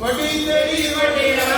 வடி தெரி வடிடா